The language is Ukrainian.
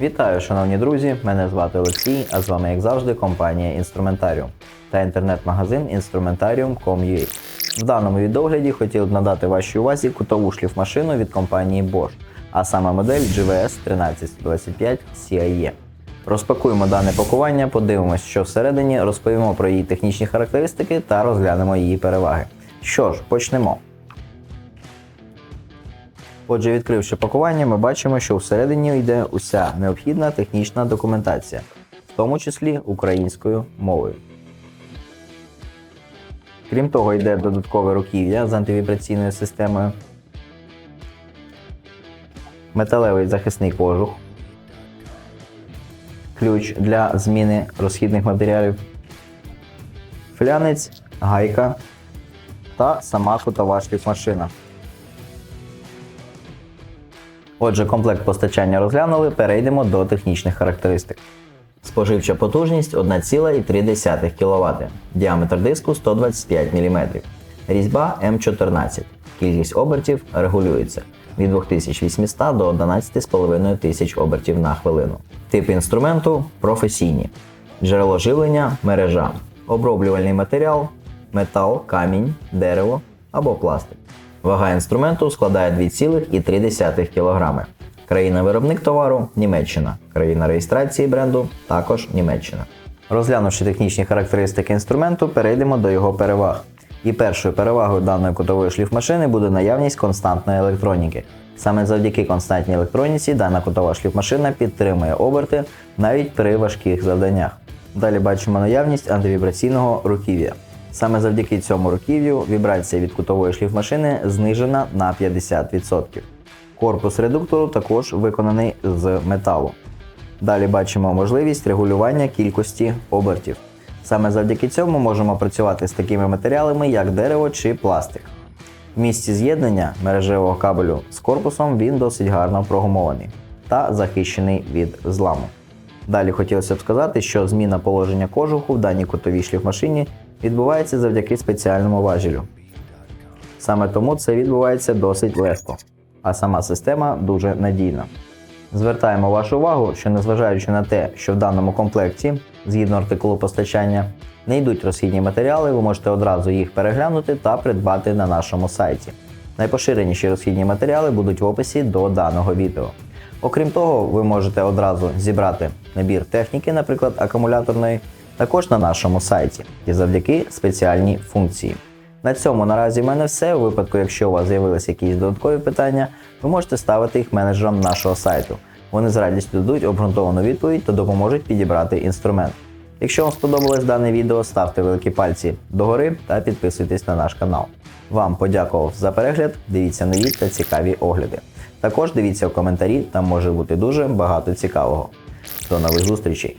Вітаю, шановні друзі! Мене звати Олексій, а з вами, як завжди, компанія Інструментаріум та інтернет-магазин Instrumentarium.com.ua. В даному відогляді хотів б надати вашій увазі кутову шліфмашину від компанії Bosch, а саме модель GVS 1325 CIE. Розпакуємо дане пакування, подивимось, що всередині, розповімо про її технічні характеристики та розглянемо її переваги. Що ж, почнемо. Отже, відкривши пакування, ми бачимо, що всередині йде уся необхідна технічна документація, в тому числі українською мовою. Крім того, йде додаткове руків'я з антивібраційною системою, металевий захисний кожух, ключ для зміни розхідних матеріалів, флянець, гайка та сама кутова шліфмашина. Отже, комплект постачання розглянули, перейдемо до технічних характеристик. Споживча потужність 1,3 кВт, діаметр диску 125 мм, різьба М14, кількість обертів регулюється від 2800 до 115,5 тисяч обертів на хвилину. Тип інструменту професійні, джерело живлення мережа, оброблювальний матеріал, метал, камінь, дерево або пластик. Вага інструменту складає 2,3 кг. Країна-виробник товару Німеччина. Країна реєстрації бренду також Німеччина. Розглянувши технічні характеристики інструменту, перейдемо до його переваг. І першою перевагою даної кутової шліфмашини буде наявність константної електроніки. Саме завдяки константній електроніці дана кутова шліфмашина підтримує оберти навіть при важких завданнях. Далі бачимо наявність антивібраційного руків'я. Саме завдяки цьому руків'ю вібрація від кутової шліфмашини знижена на 50%. Корпус редуктору також виконаний з металу. Далі бачимо можливість регулювання кількості обертів. Саме завдяки цьому можемо працювати з такими матеріалами, як дерево чи пластик. В місці з'єднання мережевого кабелю з корпусом він досить гарно прогумований та захищений від зламу. Далі хотілося б сказати, що зміна положення кожуху в даній кутовій шліфмашині відбувається завдяки спеціальному важелю. Саме тому це відбувається досить легко, а сама система дуже надійна. Звертаємо вашу увагу, що незважаючи на те, що в даному комплекті, згідно артикулу постачання, не йдуть розхідні матеріали, ви можете одразу їх переглянути та придбати на нашому сайті. Найпоширеніші розхідні матеріали будуть в описі до даного відео. Окрім того, ви можете одразу зібрати набір техніки, наприклад, акумуляторної, також на нашому сайті і завдяки спеціальній функції. На цьому наразі в мене все. У випадку, якщо у вас з'явилися якісь додаткові питання, ви можете ставити їх менеджерам нашого сайту. Вони з радістю дадуть обґрунтовану відповідь та допоможуть підібрати інструмент. Якщо вам сподобалось дане відео, ставте великі пальці догори та підписуйтесь на наш канал. Вам подякував за перегляд, дивіться нові та цікаві огляди. Також дивіться в коментарі, там може бути дуже багато цікавого. До нових зустрічей!